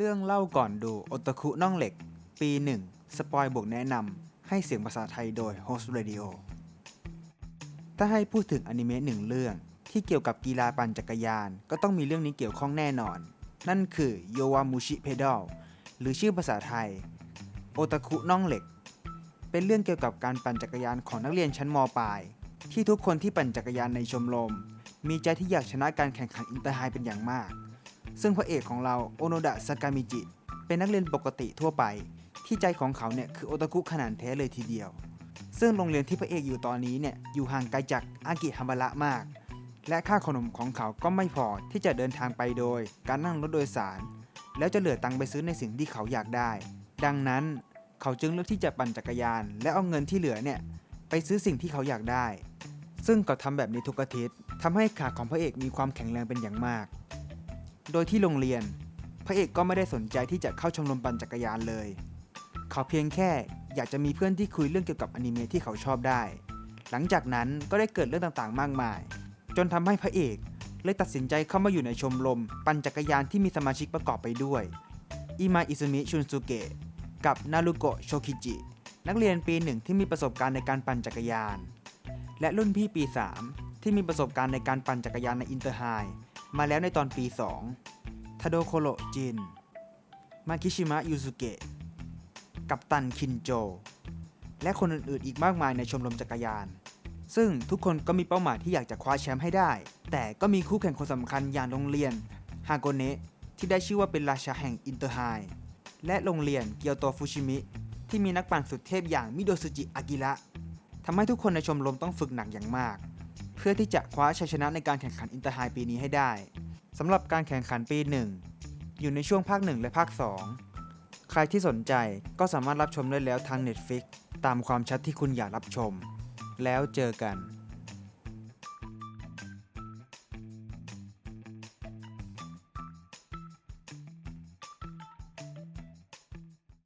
เรื่องเล่าก่อนดูโอตาคุน่องเหล็ก ปี 1 สปอยบวกแนะนำให้เสียงภาษาไทยโดย Host Radio ถ้าให้พูดถึงอนิเมะหนึ่งเรื่อง ที่เกี่ยวกับกีฬาปั่นจักรยาน ก็ต้องมีเรื่องนี้เกี่ยวข้องแน่นอน นั่นคือโยวามุชิเพด a ลหรือชื่อภาษาไทยโอตาคุน่องเหล็ก เป็นเรื่องเกี่ยวกับการปั่นจักรยานของนักเรียนชั้นมปลาย ที่ทุกคนที่ปั่นจักรยานในชมรม มีใจที่อยากชนะการแข่งขันอินเตอร์ไฮเป็นอย่างมาก ซึ่งพระเอกของเราโอโนดะสากามิจิ เป็นนักเรียนปกติทั่วไป ที่ใจของเขาเนี่ยคือโอตาคุขนาดแท้เลยทีเดียว ซึ่งโรงเรียนที่พระเอกอยู่ตอนนี้เนี่ยอยู่ห่างไกลจากอากิฮาบาระมาก และค่าขนมของเขาก็ไม่พอที่จะเดินทางไปโดย การนั่งรถโดยสาร แล้วจะเหลือตังค์ไปซื้อในสิ่งที่เขาอยากได้ ดังนั้นเขาจึงเลือกที่จะปั่นจักรยาน และเอาเงินที่เหลือเนี่ยไปซื้อสิ่งที่เขาอยากได้ ซึ่งเขาทำแบบนี้ทุกอาทิตย์ทำให้ขาของพระเอกมีความแข็งแรงเป็นอย่างมาก โดยที่โรงเรียน พระเอกก็ไม่ได้สนใจที่จะเข้าชมรมปั่นจักรยานเลย เขาเพียงแค่อยากจะมีเพื่อนที่คุยเรื่องเกี่ยวกับอนิเมะที่เขาชอบได้ หลังจากนั้นก็ได้เกิดเรื่องต่างๆ มากมาย จนทำให้พระเอกเลยตัดสินใจเข้ามาอยู่ในชมรม ปั่นจักรยานที่มีสมาชิกประกอบไปด้วยอิมาอิซุมิชุนสุเกะกับนารุโกะโชคิจิ นักเรียนปีหนึ่งที่มีประสบการณ์ในการปั่นจักรยาน และรุ่นพี่ปี 3 ที่มีประสบการณ์ในการปั่นจักรยานในอินเตอร์ไฮ มาแล้วในตอนปี 2 ทาโดโคโรจิน มาคิชิมะยูสุเกะ กัปตันคินโจ และคนอื่นๆ อีกมากมายในชมรมจักรยาน ซึ่งทุกคนก็มีเป้าหมายที่อยากจะคว้าแชมป์ให้ได้ แต่ก็มีคู่แข่งคนสำคัญอย่างโรงเรียนฮาโกเนะที่ได้ชื่อว่าเป็นราชาแห่งอินเตอร์ไฮและโรงเรียนเกียวโตฟุชิมิ ที่มีนักปั่นสุดเทพอย่างมิโดซุจิอากิระทำให้ทุกคนในชมรมต้องฝึกหนักอย่างมาก เพื่อที่จะคว้าชัยชนะในการแข่งขันอินเตอร์ไฮปีนี้ให้ได้สำหรับการแข่งขันปี 1 อยู่ในช่วงภาค 1 และภาค 2 ใครที่สนใจก็สามารถรับชมได้แล้วทาง Netflix ตามความชัดที่คุณอยากรับชม แล้วเจอกัน